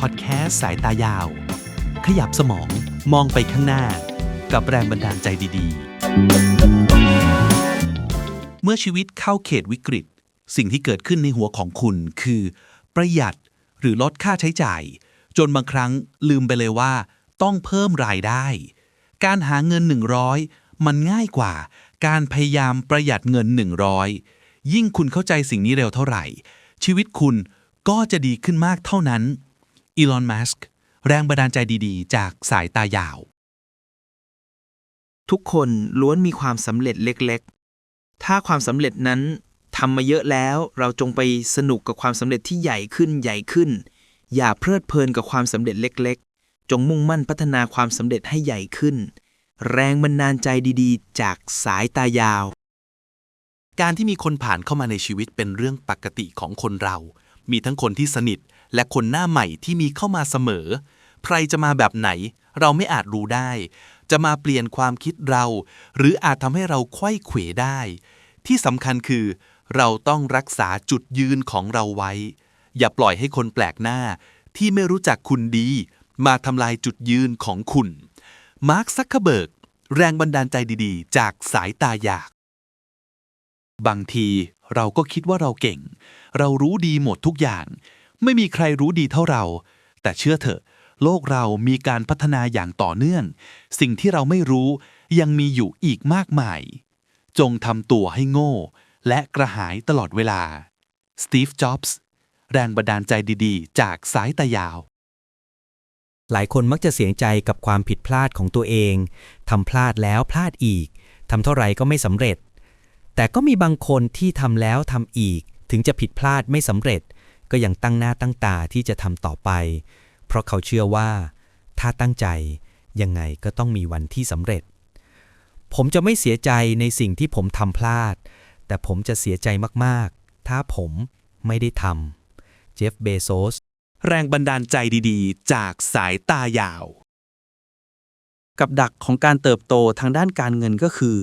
พอดแคสต์สายตายาว ขยับสมองมองไปข้างหน้า กับแรงบันดาลใจดีๆ เมื่อชีวิตเข้าเขตวิกฤต สิ่งที่เกิดขึ้นในหัวของคุณคือ ประหยัดหรือลดค่าใช้จ่าย จนบางครั้งลืมไปเลยว่า ต้องเพิ่มรายได้ การหาเงิน 100 มันง่ายกว่า การพยายามประหยัดเงิน 100 ยิ่งคุณเข้าใจสิ่งนี้เร็วเท่าไหร่ ชีวิตคุณก็จะดีขึ้นมากเท่านั้น อีลอน มัสก์ แรงบันดาลใจดีๆ จากสายตายาว ทุกคนล้วนมีความสำเร็จเล็กๆ ถ้าความสำเร็จนั้นทำมาเยอะแล้ว เราจงไปสนุกกับความสำเร็จที่ใหญ่ขึ้นใหญ่ขึ้น อย่าเพลิดเพลินกับความสำเร็จเล็ก ๆ จงมุ่งมั่นพัฒนาความสำเร็จให้ใหญ่ขึ้น แรงบันดาลใจดีๆ จากสายตายาว การที่มีคนผ่านเข้ามาในชีวิตเป็นเรื่องปกติของคนเรา มีทั้งคนที่สนิท และคนหน้าใหม่ที่มีเข้ามาเสมอ ใครจะมาแบบไหน เราไม่อาจรู้ได้ จะมาเปลี่ยนความคิดเรา หรืออาจทำให้เราไขว้เขวได้ ที่สำคัญคือ เราต้องรักษาจุดยืนของเราไว้ อย่าปล่อยให้คนแปลกหน้า ที่ไม่รู้จักคุณดี มาทำลายจุดยืนของคุณ มาร์คซักเคเบิร์กแรงบันดาลใจดีๆ จากสายตาอยาก บางทีเราก็คิดว่าเราเก่ง เรารู้ดีหมดทุกอย่าง ไม่มีใครรู้ดีเท่าเรา แต่เชื่อเถอะ โลกเรามีการพัฒนาอย่างต่อเนื่อง สิ่งที่เราไม่รู้ยังมีอยู่อีกมากมาย จงทำตัวให้โง่ และกระหายตลอดเวลา สตีฟ จ็อบส์ แรงบันดาลใจดีๆ จากสายตายาว หลายคนมักจะเสียใจกับความผิดพลาดของตัวเอง ทำพลาดแล้วพลาดอีก ทำเท่าไหร่ก็ไม่สำเร็จ แต่ก็มีบางคนที่ทำแล้วทำอีก ถึงจะผิดพลาดไม่สำเร็จ ก็ยังตั้งหน้าตั้งตาที่จะทำต่อไป เพราะเขาเชื่อว่า ถ้าตั้งใจยังไงก็ต้องมีวันที่สำเร็จ ผมจะไม่เสียใจในสิ่งที่ผมทำพลาด แต่ผมจะเสียใจมากๆ ถ้าผมไม่ได้ทำเจฟเบโซสแรงบันดาลใจดีๆ จากสายตายาว กับดักของการเติบโตทางด้านการเงินก็คือ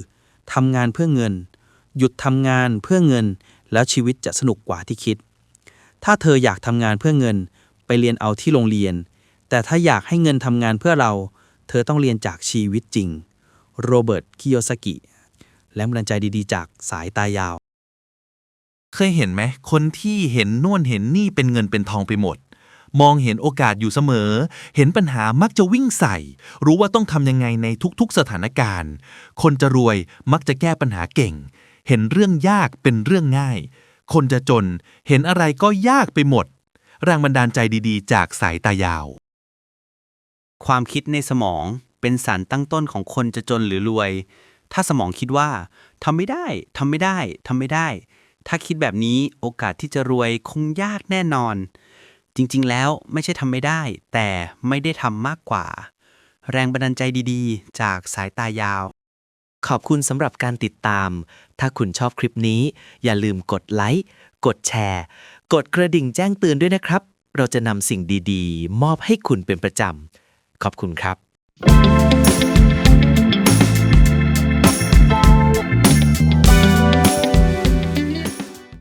ทำงานเพื่อเงิน หยุดทำงานเพื่อเงิน แล้วชีวิตจะสนุกกว่าที่คิด ถ้าเธออยากทำงานเพื่อเงิน ไปเรียนเอาที่โรงเรียน แต่ถ้าอยากให้เงินทำงานเพื่อเรา เธอต้องเรียนจากชีวิตจริง โรเบิร์ต คิโยซากิ และบันดาลใจดีๆ จากสายตายาว เคยเห็นไหม คนที่เห็นน่วนเห็นนี่เป็นเงินเป็นทองไปหมด มองเห็นโอกาสอยู่เสมอ เห็นปัญหามักจะวิ่งใส่ รู้ว่าต้องทำยังไงในทุกๆสถานการณ์ คนจะรวยมักจะแก้ปัญหาเก่ง เห็นเรื่องยากเป็นเรื่องง่าย คนจะจนเห็นอะไรก็ยากไปหมด แรงบันดาลใจดีๆ จากสายตายาว ความคิดในสมองเป็นสารตั้งต้นของคนจะจนหรือรวย ถ้าสมองคิดว่าทำไม่ได้ทำไม่ได้ทำไม่ได้ ถ้าคิดแบบนี้โอกาสที่จะรวยคงยากแน่นอน จริงๆ แล้วไม่ใช่ทำไม่ได้ แต่ไม่ได้ทำมากกว่า แรงบันดาลใจดีๆ จากสายตายาว ขอบคุณสำหรับการติดตาม ถ้าคุณชอบคลิปนี้ อย่าลืมกดไลค์ กดแชร์ กดกระดิ่งแจ้งเตือนด้วยนะครับ เราจะนำสิ่งดีๆ มอบให้คุณเป็นประจำ ขอบคุณครับ